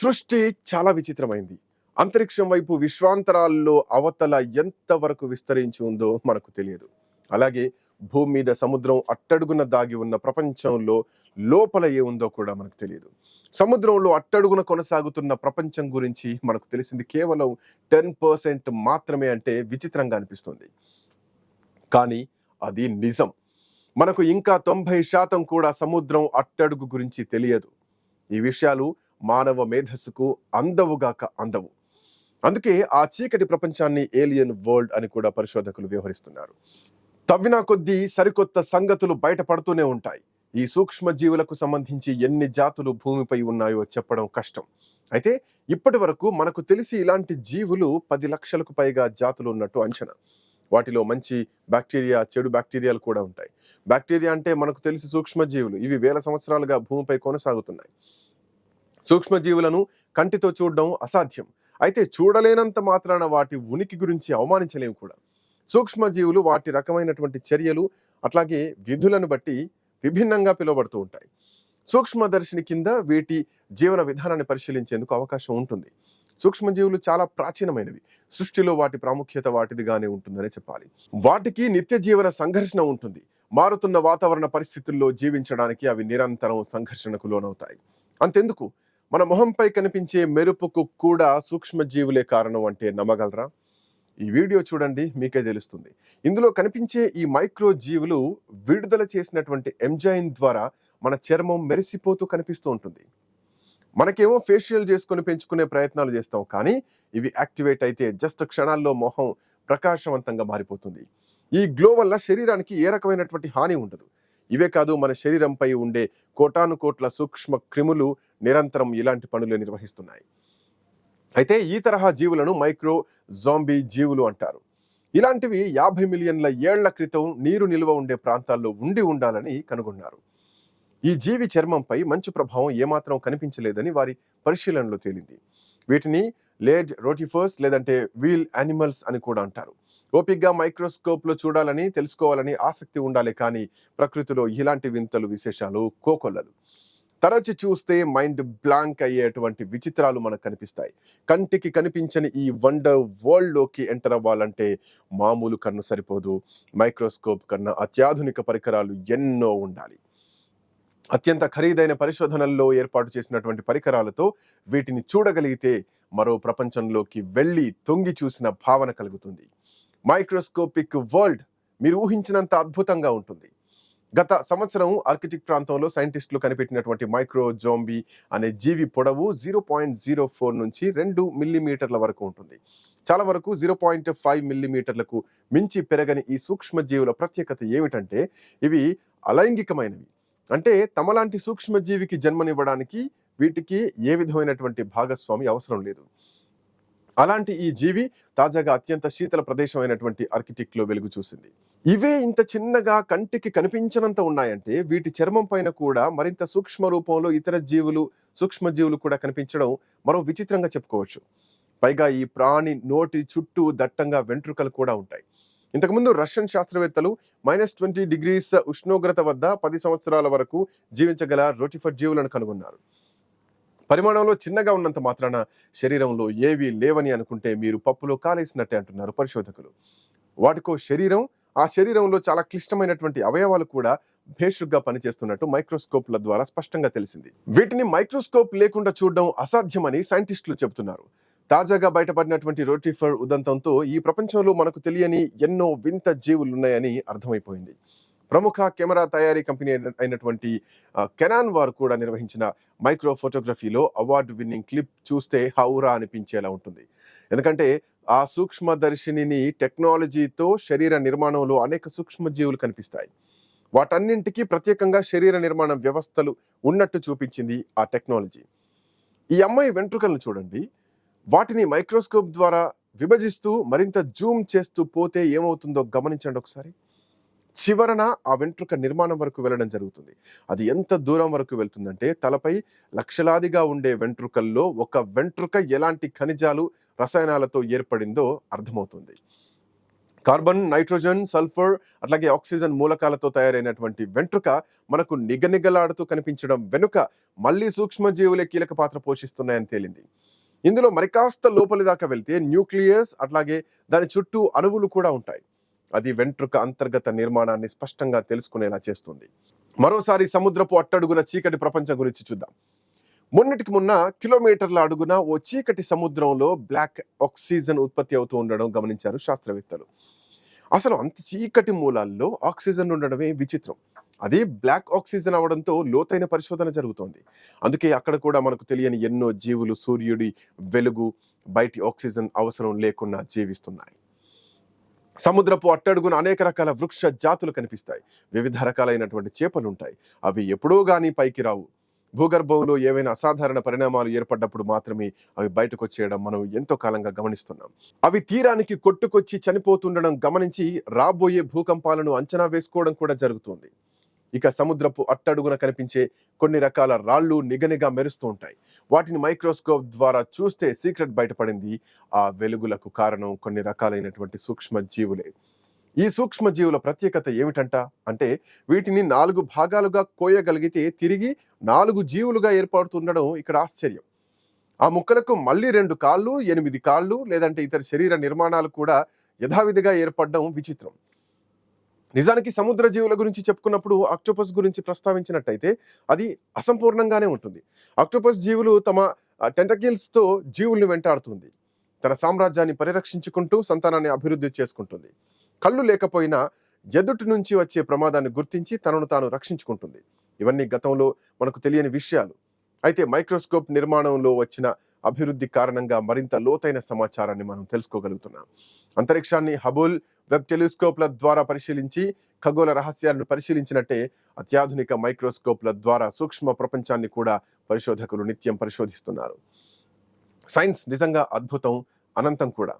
సృష్టి చాలా విచిత్రమైంది. అంతరిక్షం వైపు విశ్వాంతరాల్లో అవతల ఎంతవరకు విస్తరించి ఉందో మనకు తెలియదు. అలాగే భూమి మీద సముద్రం అట్టడుగున దాగి ఉన్న ప్రపంచంలో లోపల ఏ ఉందో కూడా మనకు తెలియదు. సముద్రంలో అట్టడుగున కొనసాగుతున్న ప్రపంచం గురించి మనకు తెలిసింది కేవలం టెన్ పర్సెంట్ మాత్రమే అంటే విచిత్రంగా అనిపిస్తుంది. కానీ అది నిజం. మనకు ఇంకా తొంభై శాతం కూడా సముద్రం అట్టడుగు గురించి తెలియదు. ఈ విషయాలు మానవ మేధస్సుకు అందవుగాక అందవు. అందుకే ఆ చీకటి ప్రపంచాన్ని ఏలియన్ వరల్డ్ అని కూడా పరిశోధకులు వ్యవహరిస్తున్నారు. తవ్వినా కొద్దీ సరికొత్త సంగతులు బయటపడుతూనే ఉంటాయి. ఈ సూక్ష్మ జీవులకు సంబంధించి ఎన్ని జాతులు భూమిపై ఉన్నాయో చెప్పడం కష్టం. అయితే ఇప్పటి వరకు మనకు తెలిసి ఇలాంటి జీవులు పది లక్షలకు పైగా జాతులు ఉన్నట్టు అంచనా. వాటిలో మంచి బ్యాక్టీరియా చెడు బ్యాక్టీరియాలు కూడా ఉంటాయి. బ్యాక్టీరియా అంటే మనకు తెలిసి సూక్ష్మజీవులు. ఇవి వేల సంవత్సరాలుగా భూమిపై కొనసాగుతున్నాయి. సూక్ష్మజీవులను కంటితో చూడడం అసాధ్యం. అయితే చూడలేనంత మాత్రాన వాటి ఉనికి గురించి అవమానించలేము కూడా. సూక్ష్మజీవులు వాటి రకమైనటువంటి చర్యలు అట్లాగే విధులను బట్టి విభిన్నంగా పిలువబడుతూ ఉంటాయి. సూక్ష్మదర్శిని కింద వీటి జీవన విధానాన్ని పరిశీలించేందుకు అవకాశం ఉంటుంది. సూక్ష్మజీవులు చాలా ప్రాచీనమైనవి. సృష్టిలో వాటి ప్రాముఖ్యత వాటిదిగానే ఉంటుందనే చెప్పాలి. వాటికి నిత్య జీవన సంఘర్షణ ఉంటుంది. మారుతున్న వాతావరణ పరిస్థితుల్లో జీవించడానికి అవి నిరంతరం సంఘర్షణకు లోనవుతాయి. అంతెందుకు? మన మొహంపై కనిపించే మెరుపుకు కూడా సూక్ష్మజీవులే కారణం అంటే నమ్మగలరా? ఈ వీడియో చూడండి మీకే తెలుస్తుంది. ఇందులో కనిపించే ఈ మైక్రో జీవులు విడుదల చేసినటువంటి ఎంజైన్ ద్వారా మన చర్మం మెరిసిపోతూ కనిపిస్తూ ఉంటుంది. మనకేమో ఫేషియల్ చేసుకొని పెంచుకునే ప్రయత్నాలు చేస్తాం కానీ ఇవి యాక్టివేట్ అయితే జస్ట్ క్షణాల్లో మొహం ప్రకాశవంతంగా మారిపోతుంది. ఈ గ్లో వల్ల శరీరానికి ఏ రకమైనటువంటి హాని ఉండదు. ఇవే కాదు మన శరీరంపై ఉండే కోటాను కోట్ల సూక్ష్మ క్రిములు నిరంతరం ఇలాంటి పనులు నిర్వహిస్తున్నాయి. అయితే ఈ తరహా జీవులను మైక్రో జాంబీ జీవులు అంటారు. ఇలాంటివి యాభై మిలియన్ల ఏళ్ళ క్రితం నీరు నిల్వ ఉండే ప్రాంతాల్లో ఉండి ఉండాలని కనుగొన్నారు. ఈ జీవి చర్మంపై మంచు ప్రభావం ఏమాత్రం కనిపించలేదని వారి పరిశీలనలో తేలింది. వీటిని లేడ్ రోటిఫర్స్ లేదంటే వీల్ యానిమల్స్ అని కూడా అంటారు. ఓపిక్గా మైక్రోస్కోప్లో చూడాలని తెలుసుకోవాలని ఆసక్తి ఉండాలి. కానీ ప్రకృతిలో ఇలాంటి వింతలు విశేషాలు కోకొల్లలు. తరచి చూస్తే మైండ్ బ్లాంక్ అయ్యేటువంటి విచిత్రాలు మనకు కనిపిస్తాయి. కంటికి కనిపించని ఈ వండర్ వరల్డ్లోకి ఎంటర్ అవ్వాలంటే మామూలు కన్ను సరిపోదు. మైక్రోస్కోప్ కన్నా అత్యాధునిక పరికరాలు ఎన్నో ఉండాలి. అత్యంత ఖరీదైన పరిశోధనల్లో ఏర్పాటు చేసినటువంటి పరికరాలతో వీటిని చూడగలిగితే మరో ప్రపంచంలోకి వెళ్ళి తొంగి చూసిన భావన కలుగుతుంది. మైక్రోస్కోపిక్ వరల్డ్ మీరు ఊహించినంత అద్భుతంగా ఉంటుంది. గత సంవత్సరం ఆర్కిటిక్ ప్రాంతంలో సైంటిస్టులు కనిపెట్టినటువంటి మైక్రో జోంబీ అనే జీవి పొడవు జీరో పాయింట్ జీరో ఫోర్ నుంచి రెండు మిల్లీమీటర్ల వరకు ఉంటుంది. చాలా వరకు జీరో పాయింట్ ఫైవ్ మిల్లీమీటర్లకు మించి పెరగని ఈ సూక్ష్మజీవుల ప్రత్యేకత ఏమిటంటే ఇవి అలైంగికమైనవి. అంటే తమలాంటి సూక్ష్మజీవికి జన్మనివ్వడానికి వీటికి ఏ విధమైనటువంటి భాగస్వామి అవసరం లేదు. అలాంటి ఈ జీవి తాజాగా అత్యంత శీతల ప్రదేశమైనటువంటి ఆర్కిటిక్లో వెలుగు చూసింది ఇవే ఇంత చిన్నగా కంటికి కనిపించనంత ఉన్నాయంటే వీటి చర్మం పైన కూడా మరింత సూక్ష్మ రూపంలో ఇతర జీవులు సూక్ష్మజీవులు కూడా కనిపించడం మరో విచిత్రంగా చెప్పుకోవచ్చు. పైగా ఈ ప్రాణి నోటి చుట్టూ దట్టంగా వెంట్రుకలు కూడా ఉంటాయి. ఇంతకుముందు రష్యన్ శాస్త్రవేత్తలు మైనస్ ట్వంటీ డిగ్రీస్ ఉష్ణోగ్రత వద్ద పది సంవత్సరాల వరకు జీవించగల రోటిఫర్ జీవులను కనుగొన్నారు. పరిమాణంలో చిన్నగా ఉన్నంత మాత్రాన శరీరంలో ఏవి లేవని అనుకుంటే మీరు పప్పులో కాలేసినట్టే అంటున్నారు పరిశోధకులు. వాటికో శరీరం ఆ శరీరంలో చాలా క్లిష్టమైనటువంటి అవయవాలు కూడా భేషుగ్గా పనిచేస్తున్నట్టు మైక్రోస్కోప్ల ద్వారా స్పష్టంగా తెలిసింది. వీటిని మైక్రోస్కోప్ లేకుండా చూడడం అసాధ్యమని సైంటిస్టులు చెబుతున్నారు. తాజాగా బయటపడినటువంటి రోటిఫర్ ఉదంతంతో ఈ ప్రపంచంలో మనకు తెలియని ఎన్నో వింత జీవులు ఉన్నాయని అర్థమైపోయింది. ప్రముఖ కెమెరా తయారీ కంపెనీ అయినటువంటి కెనాన్ వారు కూడా నిర్వహించిన మైక్రో ఫోటోగ్రఫీలో అవార్డు విన్నింగ్ క్లిప్ చూస్తే హౌరా అనిపించేలా ఉంటుంది. ఎందుకంటే ఆ సూక్ష్మదర్శినిని టెక్నాలజీతో శరీర నిర్మాణంలో అనేక సూక్ష్మజీవులు కనిపిస్తాయి. వాటన్నింటికీ ప్రత్యేకంగా శరీర నిర్మాణం వ్యవస్థలు ఉన్నట్టు చూపించింది ఆ టెక్నాలజీ. ఈ అమ్మాయి వెంట్రుకలను చూడండి. వాటిని మైక్రోస్కోప్ ద్వారా విభజిస్తూ మరింత జూమ్ చేస్తూ పోతే ఏమవుతుందో గమనించండి ఒకసారి. చివరన ఆ వెంట్రుక నిర్మాణం వరకు వెళ్ళడం జరుగుతుంది. అది ఎంత దూరం వరకు వెళ్తుందంటే తలపై లక్షలాదిగా ఉండే వెంట్రుకల్లో ఒక వెంట్రుక ఎలాంటి ఖనిజాలు రసాయనాలతో ఏర్పడిందో అర్థమవుతుంది. కార్బన్ నైట్రోజన్ సల్ఫర్ అట్లాగే ఆక్సిజన్ మూలకాలతో తయారైనటువంటి వెంట్రుక మనకు నిగనిగలాడుతూ కనిపించడం వెనుక మళ్ళీ సూక్ష్మజీవులే కీలక పాత్ర పోషిస్తున్నాయని తేలింది. ఇందులో మరి కాస్త లోపలి దాకా వెళ్తే న్యూక్లియస్ అట్లాగే దాని చుట్టూ అణువులు కూడా ఉంటాయి. అది వెంట్రుక అంతర్గత నిర్మాణాన్ని స్పష్టంగా తెలుసుకునేలా చేస్తుంది. మరోసారి సముద్రపు అట్టడుగున చీకటి ప్రపంచం గురించి చూద్దాం. మొన్నటికి మొన్న కిలోమీటర్ల అడుగున ఓ చీకటి సముద్రంలో బ్లాక్ ఆక్సిజన్ ఉత్పత్తి అవుతూ ఉండడం గమనించారు శాస్త్రవేత్తలు. అసలు అంత చీకటి మూలాల్లో ఆక్సిజన్ ఉండడమే విచిత్రం. అది బ్లాక్ ఆక్సిజన్ అవడంతో లోతైన పరిశోధన జరుగుతోంది. అందుకే అక్కడ కూడా మనకు తెలియని ఎన్నో జీవులు సూర్యుడి వెలుగు బయటి ఆక్సిజన్ అవసరం లేకుండా జీవిస్తున్నాయి. సముద్రపు అట్టడుగున అనేక రకాల వృక్ష జాతులు కనిపిస్తాయి. వివిధ రకాలైనటువంటి చేపలు ఉంటాయి అవి ఎప్పుడూ కానీ పైకి రావు. భూగర్భంలో ఏవైనా అసాధారణ పరిణామాలు ఏర్పడ్డప్పుడు మాత్రమే అవి బయటకు వచ్చేయడం మనం ఎంతో కాలంగా గమనిస్తున్నాం. అవి తీరానికి కొట్టుకొచ్చి చనిపోతుండడం గమనించి రాబోయే భూకంపాలను అంచనా వేసుకోవడం కూడా జరుగుతుంది. ఇక సముద్రపు అట్టడుగున కనిపించే కొన్ని రకాల రాళ్ళు నిగనిగా మెరుస్తూ ఉంటాయి. వాటిని మైక్రోస్కోప్ ద్వారా చూస్తే సీక్రెట్ బయటపడింది. ఆ వెలుగులకు కారణం కొన్ని రకాలైనటువంటి సూక్ష్మ జీవులే ఈ సూక్ష్మ జీవుల ప్రత్యేకత ఏమిటంట? అంటే వీటిని నాలుగు భాగాలుగా కోయగలిగితే తిరిగి నాలుగు జీవులుగా ఏర్పడుతుండడం ఇక్కడ ఆశ్చర్యం. ఆ ముక్కలకు మళ్ళీ రెండు కాళ్ళు ఎనిమిది కాళ్ళు లేదంటే ఇతర శరీర నిర్మాణాలు కూడా యథావిధిగా ఏర్పడడం విచిత్రం. నిజానికి సముద్ర జీవుల గురించి చెప్పుకున్నప్పుడు ఆక్టోపస్ గురించి ప్రస్తావించినట్టయితే అది అసంపూర్ణంగానే ఉంటుంది. ఆక్టోపస్ జీవులు తమ టెంటకిల్స్తో జీవుల్ని వెంటాడుతుంది. తన సామ్రాజ్యాన్ని పరిరక్షించుకుంటూ సంతానాన్ని అభివృద్ధి చేసుకుంటుంది. కళ్ళు లేకపోయినా ఎదుటి నుంచి వచ్చే ప్రమాదాన్ని గుర్తించి తనను తాను రక్షించుకుంటుంది. ఇవన్నీ గతంలో మనకు తెలియని విషయాలు. అయితే మైక్రోస్కోప్ నిర్మాణంలో వచ్చిన అభివృద్ధి కారణంగా మరింత లోతైన సమాచారాన్ని మనం తెలుసుకోగలుగుతున్నాం. అంతరిక్షాన్ని హబుల్ వెబ్ టెలిస్కోప్ల ద్వారా పరిశీలించి ఖగోళ రహస్యాలను పరిశీలించినట్టే అత్యాధునిక మైక్రోస్కోప్ల ద్వారా సూక్ష్మ ప్రపంచాన్ని కూడా పరిశోధకులు నిత్యం పరిశోధిస్తున్నారు. సైన్స్ నిజంగా అద్భుతం అనంతం కూడా.